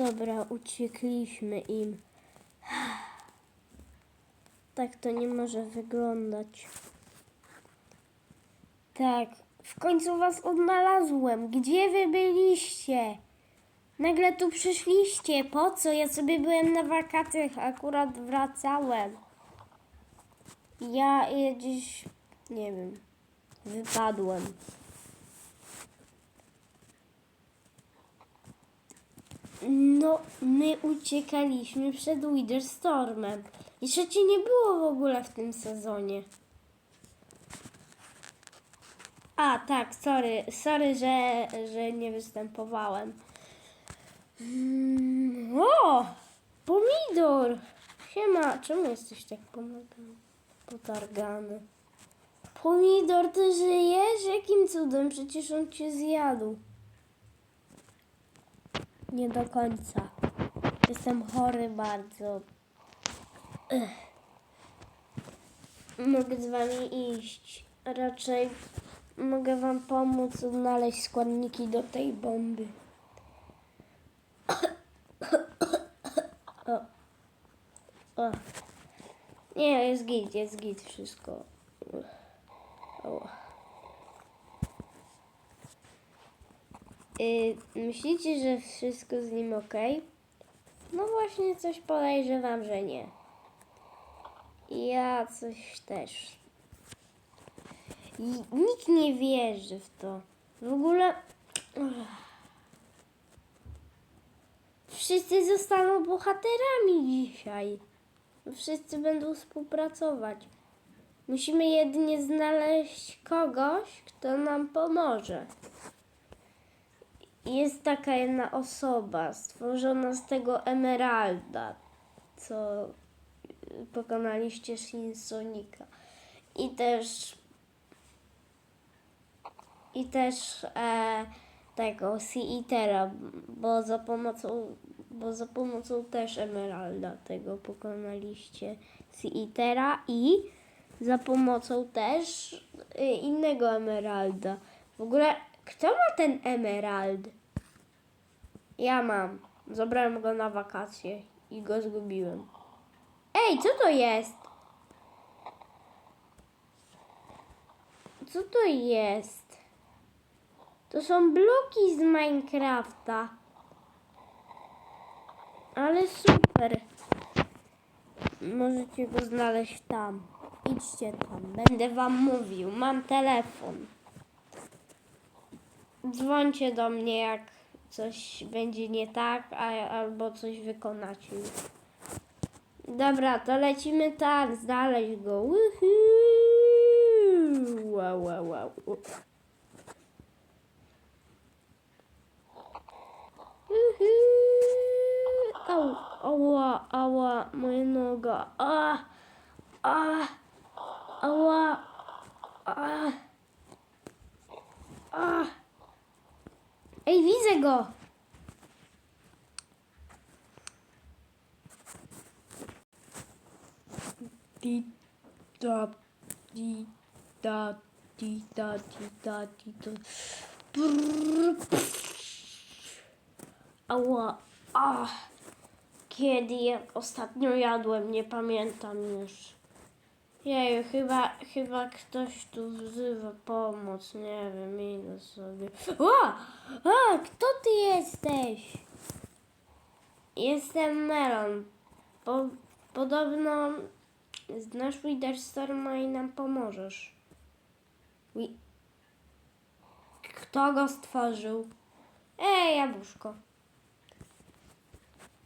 Dobra, uciekliśmy im. Tak to nie może wyglądać. Tak, w końcu was odnalazłem. Gdzie wy byliście? Nagle tu przyszliście. Po co? Ja sobie byłem na wakacjach, akurat wracałem. Ja gdzieś, nie wiem, wypadłem. No, my uciekaliśmy przed Witherstormem. Jeszcze cię nie było w ogóle w tym sezonie. A, tak, sorry, sorry, że, że nie występowałem. Mm, o! Pomidor! Siema, czemu jesteś tak pomagany? Potargany. Pomidor, ty żyjesz? Jakim cudem? Przecież on cię zjadł. Nie do końca. Jestem chory bardzo. Ech. Mogę z wami iść. Raczej mogę wam pomóc odnaleźć składniki do tej bomby. O. O. Nie, jest git, jest git wszystko. Myślicie, że wszystko z nim ok? No właśnie coś podejrzewam, że nie. Ja coś też. I nikt nie wierzy w to. W ogóle. Wszyscy zostaną bohaterami dzisiaj. Wszyscy będą współpracować. Musimy jedynie znaleźć kogoś, kto nam pomoże. Jest taka jedna osoba stworzona z tego emeralda, co y, pokonaliście Shin Sonika. I też i też e, tego Seatera, bo za pomocą bo za pomocą też emeralda tego pokonaliście Seatera i za pomocą też y, innego emeralda. W ogóle kto ma ten emerald? Ja mam. Zabrałem go na wakacje i go zgubiłem. Ej, co to jest? Co to jest? To są bloki z Minecrafta. Ale super. Możecie go znaleźć tam. Idźcie tam. Będę wam mówił. Mam telefon. Dzwońcie do mnie, jak coś będzie nie tak, a, albo coś wykonacie. Dobra, to lecimy tak, znaleźć go. Woohoo! Wow, wow, wow. Au, ała, ała, moja noga. A, a, ała, a. Ej, widzę go! Di da di da di da di da di da. Brrr. Ała, a. Kiedy ostatnio jadłem, nie pamiętam już. Jeju, chyba, chyba ktoś tu wzywa pomoc, nie wiem, idę sobie. O! A, kto ty jesteś? Jestem Melon. Po, podobno znasz Witherstorma i nam pomożesz. Wi- Kto go stworzył? Ej, jabłuszko.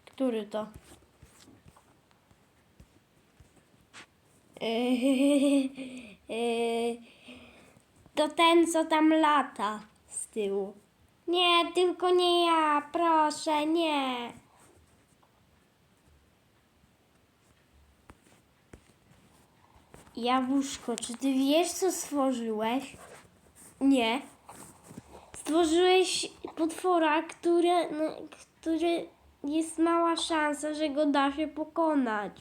Który to? To ten, co tam lata z tyłu. Nie, tylko nie ja, proszę, nie. Jabłuszko, czy ty wiesz, co stworzyłeś? Nie. Stworzyłeś potwora, który, no, który jest mała szansa, że go da się pokonać.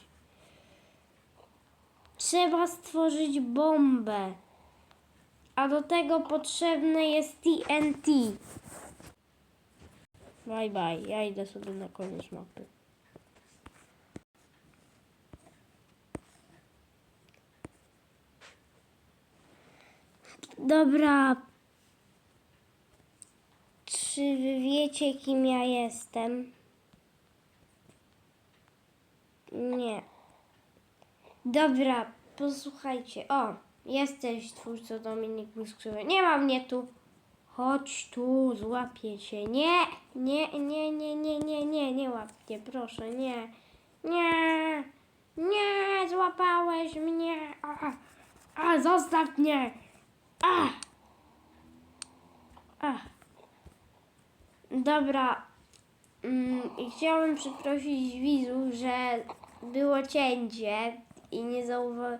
Trzeba stworzyć bombę. A do tego potrzebne jest TNT. Bye bye. Ja idę sobie na koniec mapy. Dobra. Czy wy wiecie, kim ja jestem? Nie. Dobra, posłuchajcie. O, jesteś twórcą Dominik Miskrzywy. Nie ma mnie tu. Chodź tu, złapię cię. Nie, nie, nie, nie, nie, nie, nie, nie proszę, nie. Nie, nie, złapałeś mnie. A, a zostaw mnie. A. A. Dobra. Mm, przeprosić widzów, że było cięcie i nie zauważyłem.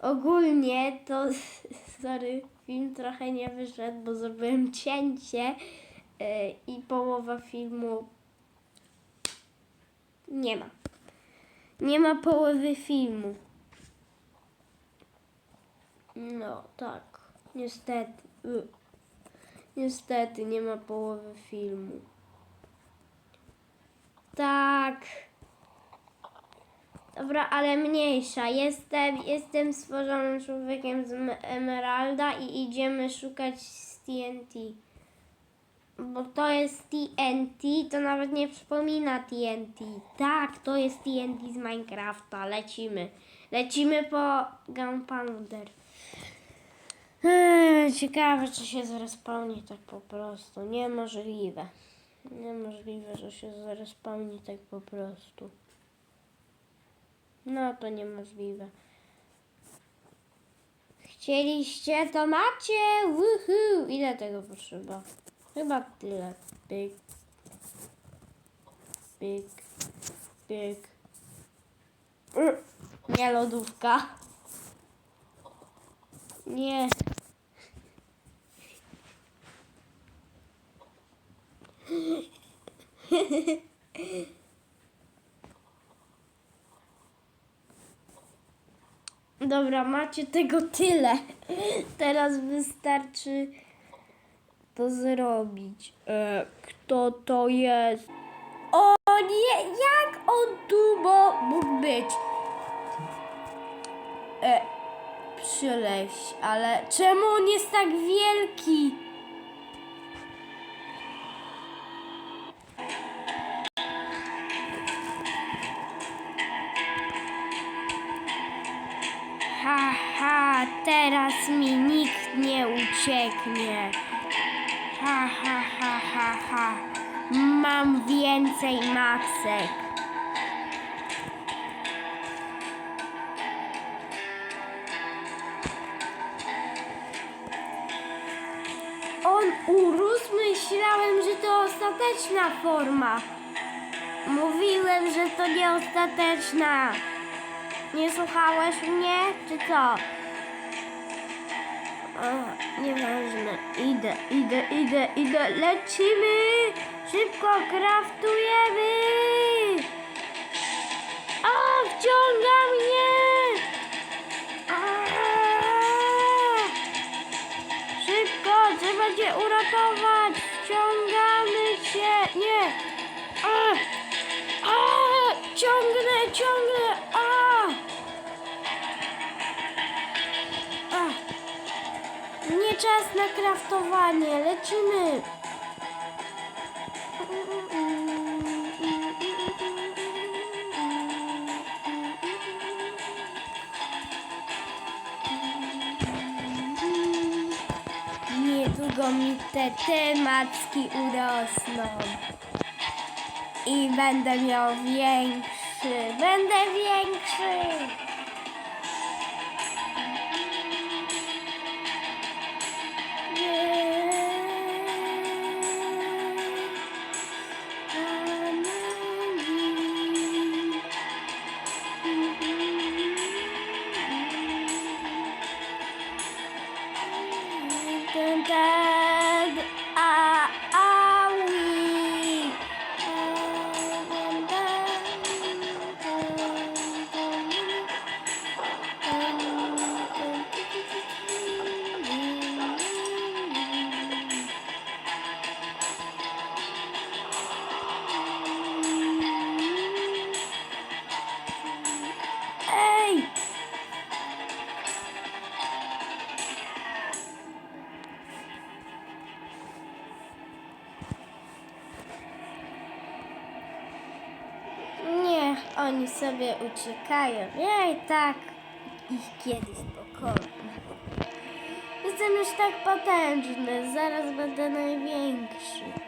Ogólnie to, sorry, film trochę nie wyszedł, bo zrobiłem cięcie yy, i połowa filmu nie ma. Nie ma połowy filmu. No, tak. Niestety. Y. Niestety nie ma połowy filmu. Tak. Dobra, ale mniejsza. Jestem, jestem stworzonym człowiekiem z Emeralda i idziemy szukać TNT. Bo to jest TNT, to nawet nie przypomina TNT. Tak, to jest TNT z Minecrafta. Lecimy. Lecimy po Gunpowder. Eee, Ciekawe, czy się zrespawni tak po prostu. Niemożliwe. Niemożliwe, że się zrespawni tak po prostu. No to niemożliwe. Chcieliście, to macie! Woohoo! Ile tego potrzeba? Chyba tyle. Pyk. Pyk. Pyk. Ur, Nie lodówka. Nie. Dobra, macie tego tyle. Teraz wystarczy to zrobić. E, kto to jest? O nie, jak on tu mógł być? E, przyleś, ale czemu on jest tak wielki? Ucieknie. Ha, ha, ha, ha, ha. Mam więcej macek. On urósł, myślałem, że to ostateczna forma. Mówiłem, że to nie ostateczna. Nie słuchałeś mnie, czy co? O, nieważne. Idę, idę, idę, idę. Lecimy! Szybko kraftujemy! O, wciąga mnie! Aaa! Szybko, trzeba cię uratować! Czas na kraftowanie, lecimy! Niedługo mi te, te macki urosną. I będę miał większy. Będę większy. Dun, dun, sobie uciekają. Ja i tak ich kiedyś pokonam. Jestem już tak potężny, zaraz będę największy.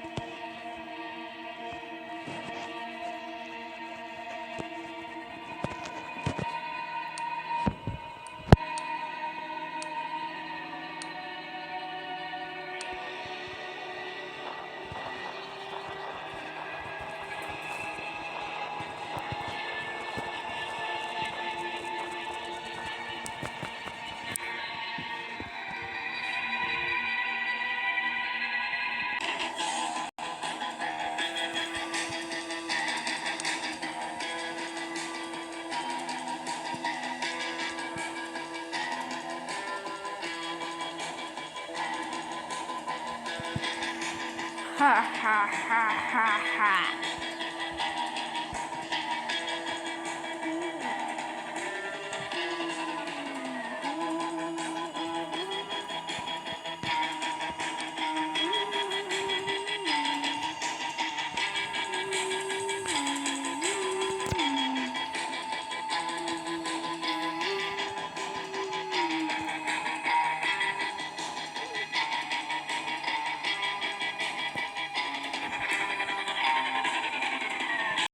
Ha ha ha ha ha.